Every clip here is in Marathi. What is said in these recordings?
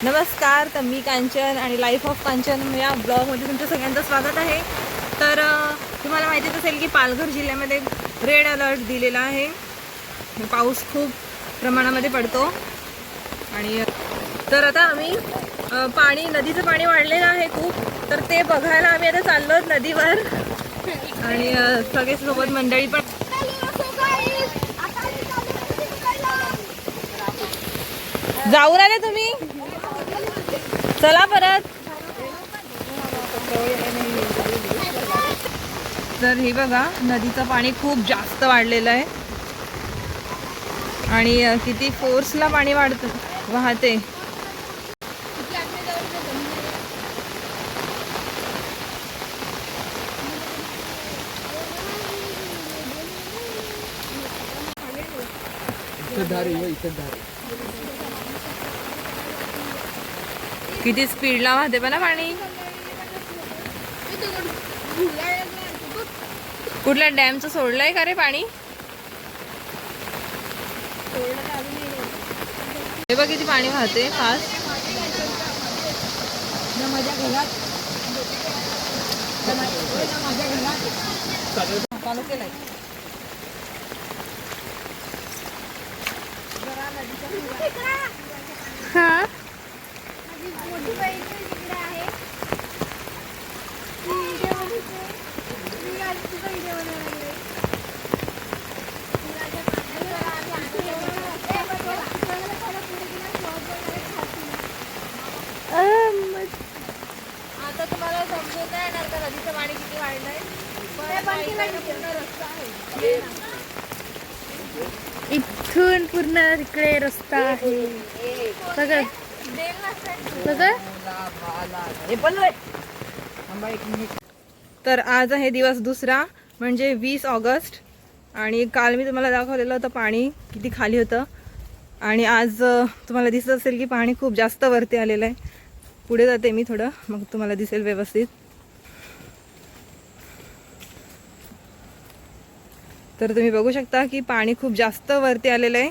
नमस्कार तर मी कांचन आणि लाईफ ऑफ कांचन या ब्लॉगमध्ये तुमचं सगळ्यांचं स्वागत आहे. तर तुम्हाला माहितीच असेल की पालघर जिल्ह्यामध्ये रेड अलर्ट दिलेला आहे. पाऊस खूप प्रमाणामध्ये पडतो. आणि तर आता आम्ही पाणी नदीचं पाणी वाढलेलं आहे खूप. तर ते बघायला आम्ही आता चाललो नदीवर. आणि सगळे सोबत मंडळी पण जाऊन आले तुम्ही? चला परत. तर हे बघा नदीचं पाणी खूप जास्त वाढलेलं आहे. आणि किती फोर्सला पाणी वाढत वाहते. किती स्पीडला वाहते पण पाणी? कुठल्या डॅमचं सोडलंय का रे पाणी? हे बघ किती पाणी वाहते फास्ट चालू केलंय हा? आता तुम्हाला समजून नाही येणार का नदीचं पाणी किती वाढलंय? पण इकडनं पूर्ण रस्ता आहे. इथून पूर्ण तिकडे रस्ता आहे. सगळं. तर आज आहे दिवस दुसरा म्हणजे वीस ऑगस्ट. आणि काल मी तुम्हाला दाखवलेलं होतं पाणी किती खाली होतं. आणि आज तुम्हाला दिसत असेल की पाणी खूप जास्त वरती आलेलं आहे. पुढे जाते मी थोडं मग तुम्हाला दिसेल व्यवस्थित. तर तुम्ही बघू शकता की पाणी खूप जास्त वरती आलेलं आहे.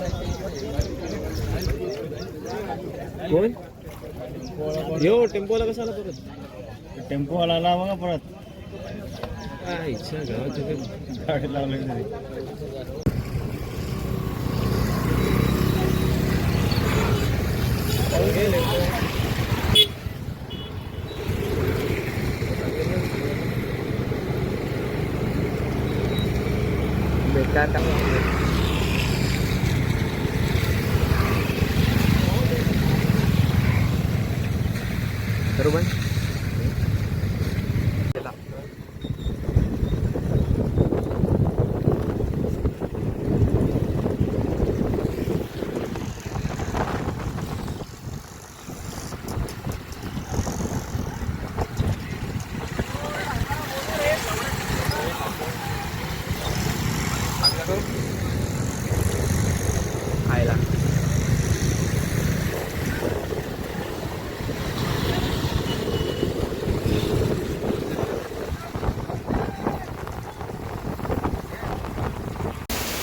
कोण यो टेम्पोला कसा आला परत टेम्पो आला बघा परत काय इच्छा गावाच्या गाडी लावली बेकार काम બરોબર?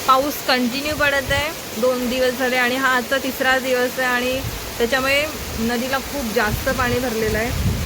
पाऊस कंटिन्यू पडत आहे. दोन दिवस झाले आणि हा आजचा तिसरा दिवस आहे आणि त्याच्यामुळे नदीला खूप जास्त पाणी भरलेलं आहे.